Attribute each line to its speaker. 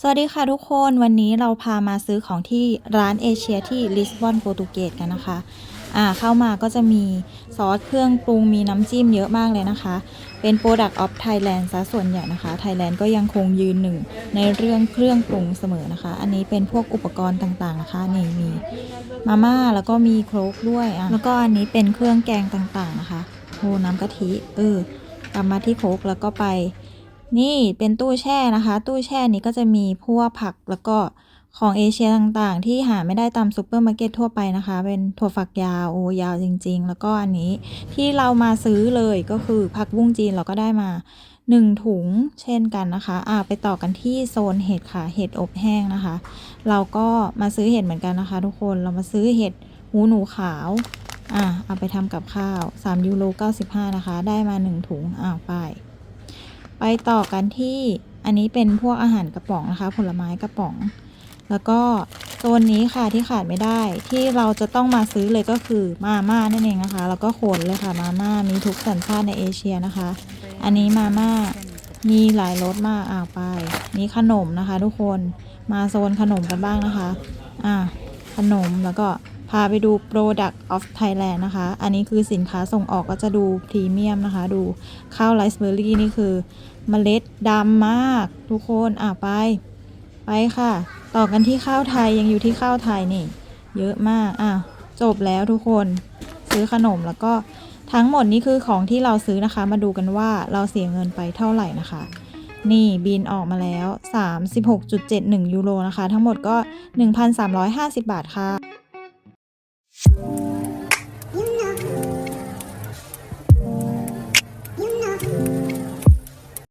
Speaker 1: สวัสดีค่ะทุกคนวันนี้เราพามาซื้อของที่ร้านเอเชียที่ลิสบอนโปรตุเกสกันนะคะอ่าเข้ามาก็จะมีซอสเครื่องปรุงมีน้ำจิ้มเยอะมากเลยนะคะ เป็น Product of Thailand ซะส่วนใหญ่นะคะ Thailand ก็ยังคงยืนหนึ่งในเรื่องเครื่องปรุงเสมอนะคะ อันนี้เป็นพวกอุปกรณ์ต่างๆนะคะนี่มีมาม่าแล้วก็มีโครกด้วยอะแล้วก็อันนี้เป็นเครื่องแกงต่างๆนะคะโอ้น้ำกะทิเออกลับมาที่โครกแล้วก็ไป นี่เป็นตู้แช่นะคะ ตู้แช่นี้ก็จะมีพวกผักแล้วก็ของเอเชียต่างๆ ที่หาไม่ได้ตามซูเปอร์มาร์เก็ตทั่วไปนะคะ เป็นถั่วฝักยาวโอยาวจริง ๆ แล้วก็อันนี้ที่เรามาซื้อเลยก็คือผักบุ้งจีนเราก็ได้มาหนึ่งถุงเช่นกันนะคะอ่าไปต่อกันที่โซนเห็ดค่ะ เห็ดอบแห้งนะคะ เราก็มาซื้อเห็ดเหมือนกันนะคะ ทุกคนเรามาซื้อเห็ดหูหนูขาวอะเอาไปทำกับข้าว 3 ยูโร95 นะคะ ได้มา 1 ถุงอ้าวไป ไปต่อกันที่อันนี้เป็นพวกอาหารกระป๋องนะคะ ผลไม้กระป๋อง แล้วก็โซนนี้ค่ะที่ขาดไม่ได้ที่เราจะต้องมาซื้อเลยก็คือมาม่านั่นเองนะคะ แล้วก็โขนเลยค่ะมาม่ามีทุกสัญชาติในเอเชียนะคะ อันนี้มาม่ามีหลายรสมากอ่าไปนี่ขนมนะคะ ทุกคนมาโซนขนมกันบ้างนะคะ อ่าขนมแล้วก็ พาไปดู Product of Thailand นะคะ อันนี้คือสินค้าส่งออกก็จะดูพรีเมียมนะคะ ดูข้าวไรซ์เบอร์รี่นี่คือเมล็ดดำมากทุกคน อะไป ไปค่ะ ต่อกันที่ข้าวไทยยังอยู่ที่ข้าวไทยนี่ เยอะมากอะจบแล้วทุกคนซื้อขนมแล้วก็ทั้งหมดนี้คือของที่เราซื้อนะคะ มาดูกันว่าเราเสียเงินไปเท่าไหร่นะคะ นี่บินออกมาแล้ว 36.71 ยูโรนะคะ ทั้งหมดก็ 1,350 บาทค่ะ Thank you.